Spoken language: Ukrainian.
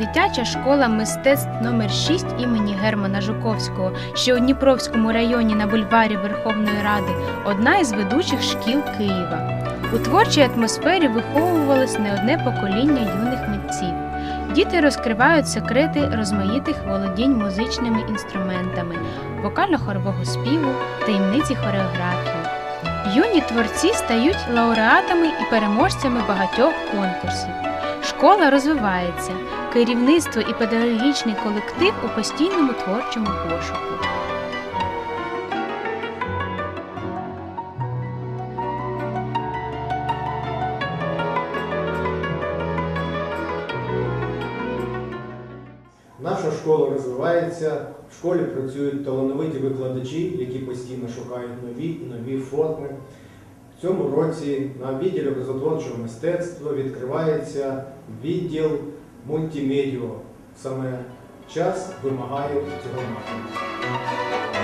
Дитяча школа мистецтв номер 6 імені Германа Жуковського, що у Дніпровському районі на бульварі Верховної Ради, одна із ведучих шкіл Києва. У творчій атмосфері виховувалось не одне покоління юних митців. Діти розкривають секрети розмаїтих володінь музичними інструментами, вокально-хорового співу, таємниці хореографії. Юні творці стають лауреатами і переможцями багатьох конкурсів. Школа розвивається, керівництво і педагогічний колектив у постійному творчому пошуку. Наша школа розвивається, в школі працюють талановиті викладачі, які постійно шукають нові і нові форми. В цьому році на відділі образотворчого мистецтва відкривається відділ мультимедіо. Саме час вимагає цього напрямку.